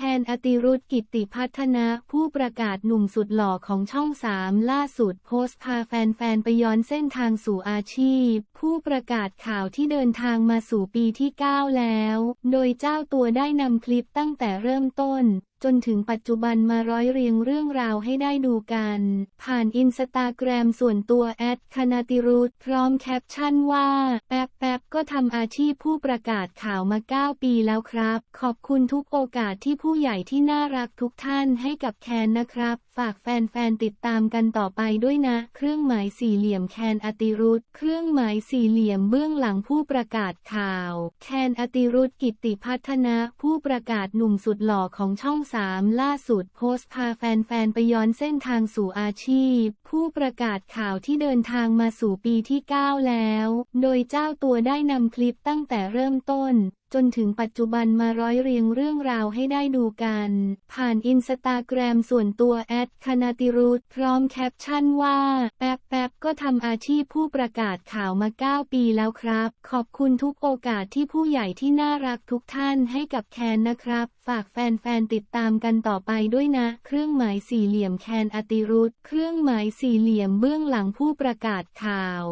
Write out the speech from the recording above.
คนอติรุธกิตติพัฒนะผู้ประกาศหนุ่มสุดหล่อของช่องสามล่าสุดโพสต์พาแฟนๆ ไปย้อนเส้นทางสู่อาชีพ ผู้ประกาศข่าวที่เดินทางมาสู่ปีที่ 9 แล้ว โดยเจ้าตัวได้นำคลิปตั้งแต่เริ่มต้น จนถึงปัจจุบันมาร้อยเรียงเรื่องราวให้ได้ดูกัน ผ่านอินสตาแกรมส่วนตัวแอดคณาติรุธพร้อมแคปชั่นว่าแป๊บแป๊บก็ทำอาชีพผู้ประกาศข่าวมา 9 ปีแล้วครับ ขอบคุณทุกโอกาสที่ผูู้้ใหญ่ที่น่ารักทุกท่านให้กับแคนนะครับ ฝากแฟนๆติดตามกันต่อไปด้วยนะ เครื่องหมายสี่เหลี่ยมแคนอติรุธเครื่องหมายสี่เหลี่ยมเบื้องหลังผู้ประกาศข่าว แคนอติรุธกิติพัฒนะผู้ประกาศหนุ่มสุดหล่อของช่องสามล่าสุดโพสต์พาแฟนๆไปย้อนเส้นทางสู่อาชีพ ผู้ประกาศข่าวที่เดินทางมาสู่ปีที่ 9 แล้ว โดยเจ้าตัวได้นำคลิปตั้งแต่เริ่มต้นจนถึงปัจจุบันมาร้อยเรียงเรื่องราวให้ได้ดูกัน ผ่านอินสตาแกรมส่วนตัวแอดคณาติรุธพร้อมแคปชั่นว่า แป๊บแป๊บก็ทำอาชีพผู้ประกาศข่าวมา 9 ปีแล้วครับ ขอบคุณทุกโอกาสที่ผู้ใหญ่ที่น่ารักทุกท่านให้กับแคนนะครับ ฝากแฟนๆติดตามกันต่อไปด้วยนะ เครื่องหมายสี่เหลี่ยมแคนอติรุธเครื่องหมายสี่เหลี่ยมเบื้องหลังผู้ประกาศข่าว